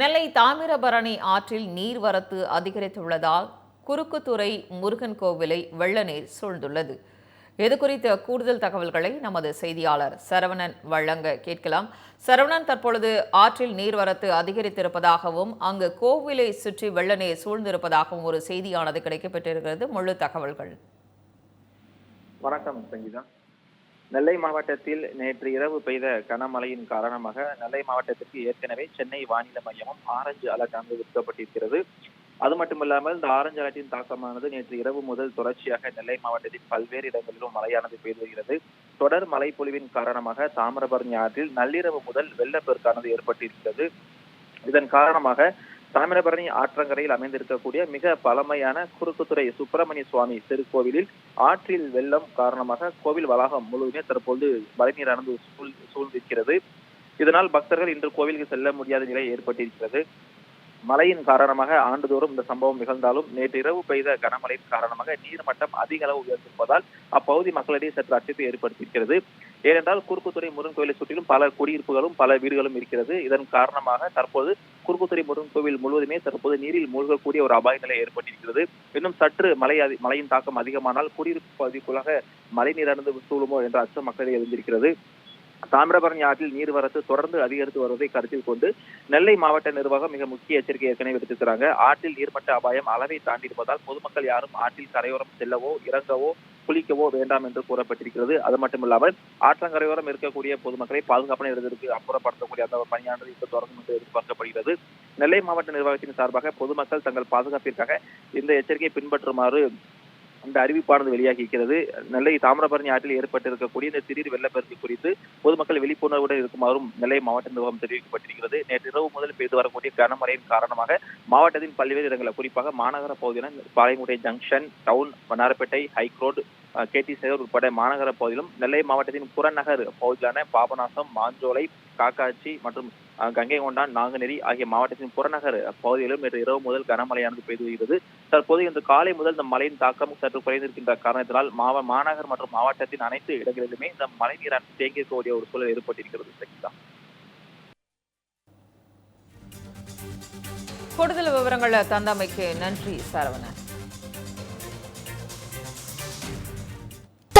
நெல்லை தாமிரபரணி ஆற்றில் நீர்வரத்து அதிகரித்துள்ளதால் குறுக்குத்துறை முருகன் கோவிலை வெள்ள நீர் சூழ்ந்துள்ளது. இது குறித்த கூடுதல் தகவல்களை நமது செய்தியாளர் சரவணன் வழங்க கேட்கலாம். சரவணன் தற்பொழுது ஆற்றில் நீர்வரத்து அதிகரித்திருப்பதாகவும் அங்கு கோவிலை சுற்றி வெள்ள நீர் சூழ்ந்திருப்பதாகவும் ஒரு செய்தியானது கிடைக்கப்பெற்றிருக்கிறது. முழு தகவல்கள். வணக்கம் சங்கீதா. நெல்லை மாவட்டத்தில் நேற்று இரவு பெய்த கனமழையின் காரணமாக நெல்லை மாவட்டத்திற்கு ஏற்கனவே சென்னை வானிலை மையமும் ஆரஞ்சு அலர்ட் விற்கப்பட்டிருக்கிறது அது மட்டுமில்லாமல் இந்த ஆரஞ்சு அலர்ட்டின் தாக்கமானது நேற்று இரவு முதல் தொடர்ச்சியாக நெல்லை மாவட்டத்தின் பல்வேறு இடங்களிலும் மழையானது பெய்து வருகிறது. தொடர் மழைப்பொழிவின் காரணமாக தாமிரபரணி ஆற்றில் நள்ளிரவு முதல் வெள்ளப்பெருக்கானது ஏற்பட்டிருக்கிறது. இதன் காரணமாக தாமிரபரணி ஆற்றங்கரையில் அமைந்திருக்கக்கூடிய மிக பழமையான குறுக்குத்துறை சுப்பிரமணிய சுவாமி திருக்கோவிலில் ஆற்றில் வெள்ளம் காரணமாக கோவில் வளாகம் முழுவதுமே தற்போது மழைநீரானது சூழ் சூழ்ந்திருக்கிறது. இதனால் பக்தர்கள் இன்று கோவிலுக்கு செல்ல முடியாத நிலை ஏற்பட்டிருக்கிறது. மழையின் காரணமாக ஆண்டுதோறும் இந்த சம்பவம் நிகழ்ந்தாலும் நேற்று இரவு பெய்த கனமழையின் காரணமாக நீர்மட்டம் அதிக அளவு உயர்ந்திருப்பதால் அப்பகுதி மக்களிடையே சற்று அச்சத்தை ஏற்படுத்தியிருக்கிறது. ஏனென்றால் குறுக்குத்துறை முருகன் கோயிலை சுற்றிலும் பல குடியிருப்புகளும் பல வீடுகளும் இருக்கிறது. இதன் காரணமாக தற்போது குறுக்குத்துறை முருகன் கோவில் முழுவதுமே தற்போது நீரில் மூழ்கக்கூடிய ஒரு அபாய நிலை ஏற்பட்டிருக்கிறது. இன்னும் சற்று மழை மழையின் தாக்கம் அதிகமானால் குடியிருப்பு பகுதிக்குள்ளாக மழை நீரானது சூழுமோ என்ற அச்சம் மக்களிடையே எழுந்திருக்கிறது. தாமிரபரணி ஆற்றில் நீர்வரத்து தொடர்ந்து அதிகரித்து வருவதை கருத்தில் கொண்டு நெல்லை மாவட்ட நிர்வாகம் மிக முக்கிய எச்சரிக்கை ஏற்கனவே விடுத்திருக்கிறாங்க. ஆற்றில் நீர்மட்ட அபாயம் அளவை தாண்டி இருப்பதால் பொதுமக்கள் யாரும் ஆற்றில் கரையோரம் செல்லவோ இறங்கவோ குளிக்கவோ வேண்டாம் என்று கூறப்பட்டிருக்கிறது. அது மட்டுமில்லாமல் ஆற்றங்கரையோரம் இருக்கக்கூடிய பொதுமக்களை பாதுகாப்பான இடத்திற்கு அப்புறப்படுத்தக்கூடிய அந்த பணியானது இப்ப தொடங்கும் என்று எதிர்பார்க்கப்படுகிறது. நெல்லை மாவட்ட நிர்வாகத்தின் சார்பாக பொதுமக்கள் தங்கள் பாதுகாப்பிற்காக இந்த எச்சரிக்கையை பின்பற்றுமாறு இந்த அறிவிப்பானது வெளியாகி இருக்கிறது. நெல்லை தாமிரபரணி ஆற்றில் ஏற்பட்டிருக்கக்கூடிய இந்த திடீர் வெள்ளப்பெருக்கு குறித்து பொதுமக்கள் விழிப்புணர்வுடன் இருக்குமாறும் நெல்லை மாவட்ட நிர்வாகம் தெரிவிக்கப்பட்டிருக்கிறது. நேற்று இரவு முதல் பெய்து வரக்கூடிய கனமழையின் காரணமாக மாவட்டத்தின் பல்வேறு இடங்களில் குறிப்பாக மாநகர பகுதியான Palayankudi junction town Vannarapettai high road கேடி சேகர் உட்பட மாநகர பகுதியிலும் நெல்லை மாவட்டத்தின் புறநகர் பகுதியான பாபநாசம் மாஞ்சோலை காக்காட்சி மற்றும் கங்கை கொண்டான் நாங்குநேரி ஆகிய மாவட்டத்தின் புறநகர் பகுதியிலும் நேற்று இரவு முதல் கனமழையானது பெய்து வருகிறது. தற்போது இன்று காலை முதல் இந்த மழையின் தாக்கம் சற்று குறைந்திருக்கின்ற காரணத்தினால் மாவ மாநகர் மற்றும் மாவட்டத்தின் அனைத்து இடங்களிலுமே இந்த மழை நீரான தேங்கி இருக்கக்கூடிய ஒரு சூழல் ஏற்பட்டிருக்கிறது சங்கீதா. கூடுதல் விவரங்களை தந்தமைக்கு நன்றி சரவணன்.